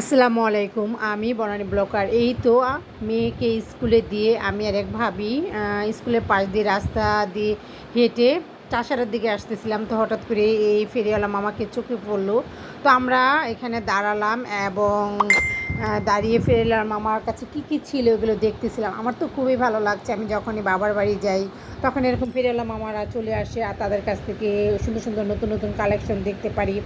আসসালামু আলাইকুম, আমি বনানী ব্লকার। এই তো মেয়েকে স্কুলে দিয়ে আমি আর এক ভাবি স্কুলে স্কুলের পাশ দিয়ে রাস্তা দিয়ে হেঁটে চাষারের দিকে আসতেছিলাম তো হঠাৎ করে এই ফেরিওয়ালা মামাকে চোখে পড়ল। তো আমরা এখানে দাঁড়ালাম এবং দাঁড়িয়ে ফেরিওয়ালা মামার কাছে কি কি ছিল এগুলো দেখতেছিলাম। আমার তো খুবই ভালো লাগছে। আমি যখনই বাবার বাড়ি যাই, তখন এরকম ফেরিওয়ালা মামারা চলে আসে আর তাদের কাছ থেকে সুন্দর সুন্দর নতুন নতুন কালেকশন দেখতে পারি।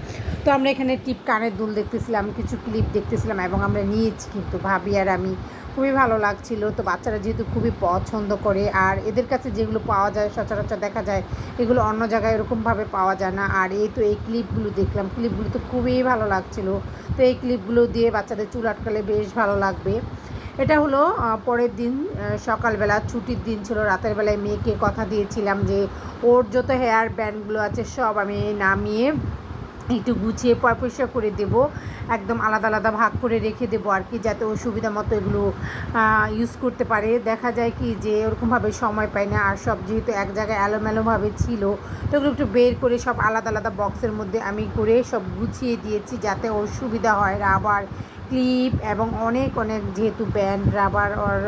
তো আমরা এখানে টিপ কানের দুল দেখতেছিলাম, কিছু ক্লিপ দেখতেছিলাম এবং আমরা নিয়েছি কিন্তু, ভাবি আর আমি খুবই ভালো লাগছিল। তো বাচ্চারা যেহেতু খুবই পছন্দ করে, আর এদের কাছে যেগুলো পাওয়া যায়, সচরাচর দেখা যায়, এগুলো অন্য জায়গায় এরকমভাবে পাওয়া যায় না। আর এই তো এই ক্লিপগুলো দেখলাম, ক্লিপগুলো তো খুবই ভালো লাগছিল। তো এই ক্লিপগুলো দিয়ে বাচ্চাদের চুল আটকালে বেশ ভালো লাগবে। এটা হলো পরের দিন সকালবেলা, ছুটির দিন ছিল, রাতের বেলায় মেয়েকে কথা দিয়েছিলাম যে, ওর যত হেয়ার ব্যান্ডগুলো আছে, সব আমি নামিয়ে একটু গুছিয়ে পরিষ্কার করে দেব। একদম আলাদা আলাদা ভাগ করে রেখে দেব আর কি, যাতে ও সুবিধা মতো এগুলো ইউজ করতে পারে। দেখা যায় কি যে ওরকমভাবে সময় পায় না, আর সব যেহেতু এক জায়গায় এলোমেলোভাবে ছিল, তো ওগুলো একটু বের করে সব আলাদা আলাদা বক্সের মধ্যে আমি করে সব গুছিয়ে দিয়েছি, যাতে ওর সুবিধা হয়। রাবার ক্লিপ এবং অনেক অনেক যেহেতু ব্যান্ড, রাবার ওর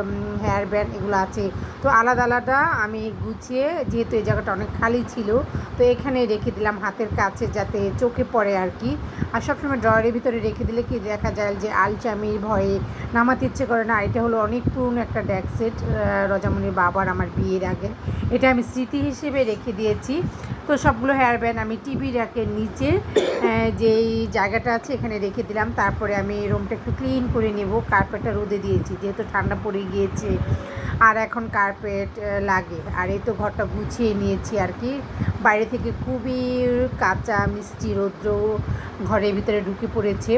হেয়ার ব্যান্ড এগুলো আছে। তো আলাদা আলাদা আমি গুছিয়ে, যেহেতু এই জায়গাটা অনেক খালি ছিল, তো এখানে রেখে দিলাম হাতের কাছে যাতে চোখে পড়ে আর কি। আর সবসময় ড্রয়ারের ভিতরে রেখে দিলে কি দেখা যায় যে আলচামির ভয়ে নামাতে ইচ্ছে করে না। এটা হলো অনেক পুরনো একটা ড্যাক সেট রজামণির বাবার আমার বিয়ের আগে। এটা আমি স্মৃতি হিসেবে রেখে দিয়েছি। তো সবগুলো হেয়ার ব্যান্ড আমি টিভি র্যাকের নিচে যেই জায়গাটা আছে এখানে রেখে দিলাম। তারপরে আমি রুমটা একটু ক্লিন করে নেব। কার্পেটটা রোদে দিয়েছি, যেহেতু ঠান্ডা পড়ে গিয়েছে। আর এখন কার্পেট লাগে। আর এই তো ঘরটা গুছিয়ে নিয়েছি আর কি। বাইরে থেকে খুবই কাঁচা, মিষ্টি, রৌদ্র ঘরের ভিতরে ঢুকে পড়েছে।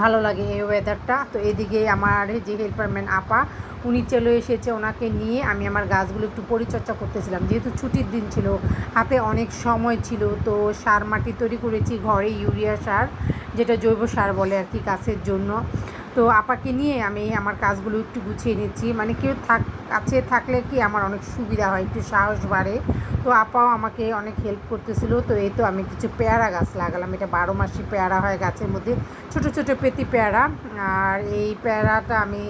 ভালো লাগে এই ওয়েদারটা তো এদিকে আমার যে হেল্পারম্যান আপা উনি চলে এসেছে, ওনাকে নিয়ে আমি আমার গাছগুলো একটু পরিচর্যা করতেছিলাম। যেহেতু ছুটির দিন ছিল, হাতে অনেক সময় ছিল, তো সার মাটি তৈরি করেছি, ঘরে ইউরিয়া সার। যেটা জৈব সার বলে আর কি গাছের জন্য। তো আপাকে নিয়ে আমি আমার কাজগুলো একটু গুছিয়ে নিচ্ছি। মানে কেউ থাক, কাছে থাকলে কি আমার অনেক সুবিধা হয়, একটু সাহস বাড়ে। তো আপাও আমাকে অনেক হেল্প করতেছিল। তো এই তো আমি কিছু পেয়ারা গাছ লাগালাম। এটা বারো মাসি পেয়ারা হয় গাছের মধ্যে। ছোট ছোট পেতি পেয়ারা। আর এই পেয়ারাটা আমি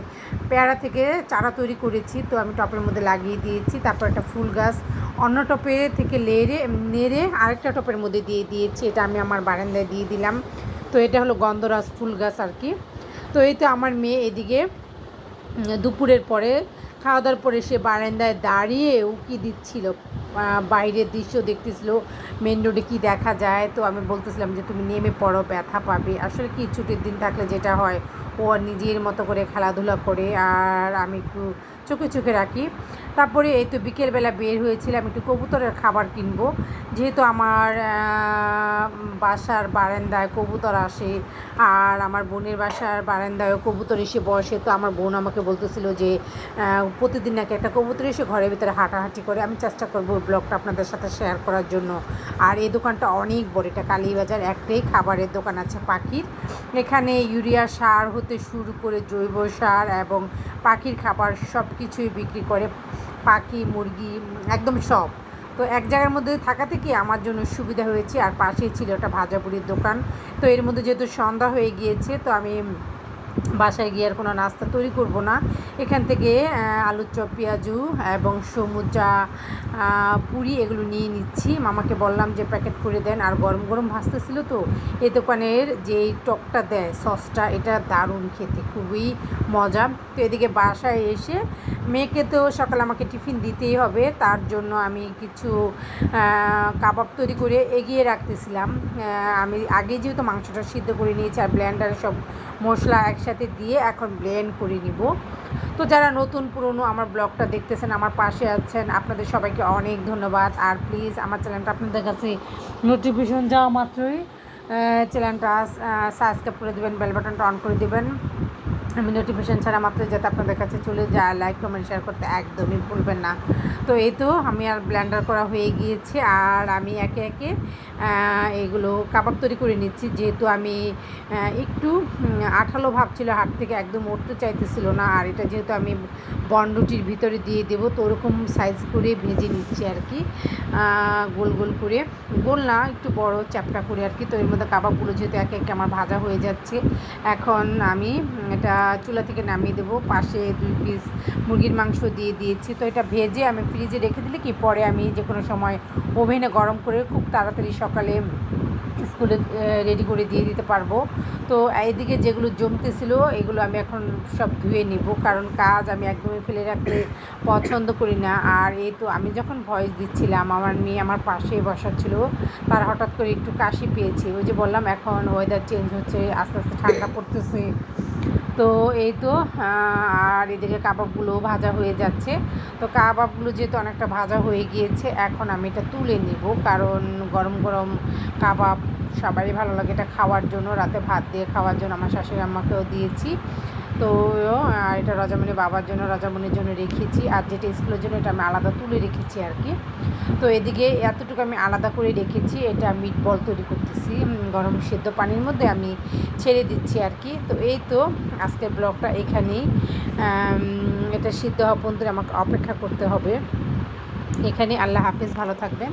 পেয়ারা থেকে চারা তৈরি করেছি। তো আমি টপের মধ্যে লাগিয়ে দিয়েছি। তারপর একটা ফুল গাছ অন্য টপে থেকে লেড়ে নেড়ে আরেকটা টপের মধ্যে দিয়ে দিয়েছি। এটা আমি আমার বারান্দায় দিয়ে দিলাম। তো এটা হলো গন্ধরাজ ফুল গাছ আর কি। তো এই তো আমার মেয়ে এদিকে দুপুরের পরে খাওয়া দাওয়ার পরে সে বারান্দায় দাঁড়িয়ে উকি দিচ্ছিল বাইরের দৃশ্য দেখতেছিল মেন রোডে কী দেখা যায়। তো আমি বলতেছিলাম যে, তুমি নেমে পড়ো, ব্যথা পাবে। আসলে কি ছুটির দিন থাকলে যেটা হয় ও নিজের মতো করে খেলাধুলা করে আর আমি একটু চোখে চোখে রাখি। তারপরে এই তো বিকেলবেলা বের হয়েছিলাম, একটু কবুতরের খাবার কিনবো। যেহেতু আমার বাসার বারান্দায় কবুতর আসে আর আমার বোনের বাসার বারান্দায়ও কবুতর এসে বসে, তো আমার বোন আমাকে বলতেছিল যে প্রতিদিন নাকি একটা কবুতর এসে ঘরের ভিতরে হাঁটাহাঁটি করে। আমি চেষ্টা করব ব্লগটা আপনাদের সাথে শেয়ার করার জন্য। আর এই দোকানটা অনেক বড়, এটা কালীবাজার একটাই খাবারের দোকান আছে পাখির। এখানে ইউরিয়া সার হতে শুরু করে জৈব সার এবং পাখির খাবার সব কিছুই বিক্রি করে। পাখি, মুরগি, একদম সব। তো এক জায়গার মধ্যে থাকা থেকে আমার জন্য সুবিধা হয়েছে? আর পাশেই ছিল একটা ভাজাপুরির দোকান। তো এর মধ্যে যেহেতু সন্ধ্যা হয়ে গিয়েছে, তো আমি বাসায় গিয়ে আর কোনো নাস্তা তৈরি করব না। এখান থেকে আলুর চপ, পেঁয়াজু এবং সমুচা পুরি এগুলো নিয়ে নিচ্ছি। মামাকে বললাম যে, প্যাকেট করে দেন। আর গরম গরম ভাজতেছিল তো। এই দোকানের যে টকটা দেয়, সসটা, এটা দারুণ খেতে, খুবই মজা। তো এদিকে বাসায় এসে মেয়েকে তো সকালে আমাকে টিফিন দিতেই হবে। তার জন্য আমি কিছু কাবাব তৈরি করে এগিয়ে রাখতেছিলাম। আমি আগে যেহেতু মাংসটা সিদ্ধ করে নিয়েছি আর ব্লেন্ডারে সব মশলা একসাথে দিয়ে এখন ব্লেন্ড করে নিব। তো যারা নতুন, পুরনো আমার ব্লগটা দেখতেছেন, আমার পাশে আছেন, আপনাদের সবাইকে অনেক ধন্যবাদ। আর প্লিজ আমার চ্যানেলটা আপনাদের কাছে নোটিফিকেশন যাওয়া মাত্রই চ্যানেলটা সাবস্ক্রাইব করে দেবেন বেল বাটনটা অন করে দেবেন। আমি নোটিফিকেশান ছাড়া মাত্র যাতে আপনাদের কাছে চলে যায় লাইক কমেন্ট শেয়ার করতে একদমই ভুলবেন না। তো এই তো আমি আর ব্ল্যান্ডার করা হয়ে গিয়েছে আর আমি একে একে এগুলো কাবাব তৈরি করে নিচ্ছি। যেহেতু আমি একটু আঠালো ভাব ছিল, হাত থেকে একদম উঠতে চাইতেছিল না। আর এটা যেহেতু আমি বনরুটির ভিতরে দিয়ে দেবো, তো ওরকম সাইজ করে ভেজে নিচ্ছি আর কি। গোল গোল করে। গোল না, একটু বড় চ্যাপটা করে আর কি। তো এর মধ্যে কাবাবগুলো যেহেতু একে একে আমার ভাজা হয়ে যাচ্ছে, এখন আমি এটা চুলা থেকে নামিয়ে দেবো। পাশে দুই পিস মুরগির মাংস দিয়ে দিয়েছি। তো এটা ভেজে আমি ফ্রিজে রেখে দিলে কি পরে আমি যে কোনো সময় ওভেনে গরম করে খুব তাড়াতাড়ি সকালে স্কুলে রেডি করে দিয়ে দিতে পারব। তো এইদিকে যেগুলো জমতেছিল, এগুলো আমি এখন সব ধুয়ে নিব। কারণ কাজ আমি একদমই ফেলে রাখতে পছন্দ করি না। আর এই তো আমি যখন ভয়েস দিচ্ছিলাম, আমার মেয়ে আমার পাশে বসা ছিল। তার হঠাৎ করে একটু কাশি পেয়েছে। ওই যে বললাম, এখন ওয়েদার চেঞ্জ হচ্ছে, আস্তে আস্তে ঠান্ডা পড়তেছে। তো এই তো আর এদিকে কাবাবগুলো ভাজা হয়ে যাচ্ছে। তো কাবাবগুলো যেহেতু অনেকটা ভাজা হয়ে গিয়েছে, এখন আমি এটা তুলে নিব। কারণ গরম গরম কাবাব সবারই ভালো লাগে এটা খাওয়ার জন্য। রাতে ভাত দিয়ে খাওয়ার জন্য আমার শাশুড়ি আম্মাকেও দিয়েছি। তো, আর এটা রজামণি বাবার জন্য, রজামণির জন্য রেখেছি। আর যেটা স্কুলের জন্য এটা আমি আলাদা তুলে রেখেছি আর কি। তো এদিকে এতটুকু আমি আলাদা করে রেখেছি। এটা মিট বল তৈরি করতেছি। গরম সেদ্ধ পানির মধ্যে আমি ছেড়ে দিচ্ছি আর কি। তো এই তো আজকের ব্লগটা এখানেই। এটা সিদ্ধ হওয়া পর্যন্ত আমাকে অপেক্ষা করতে হবে। এখানে আল্লাহ হাফিজ, ভালো থাকবেন।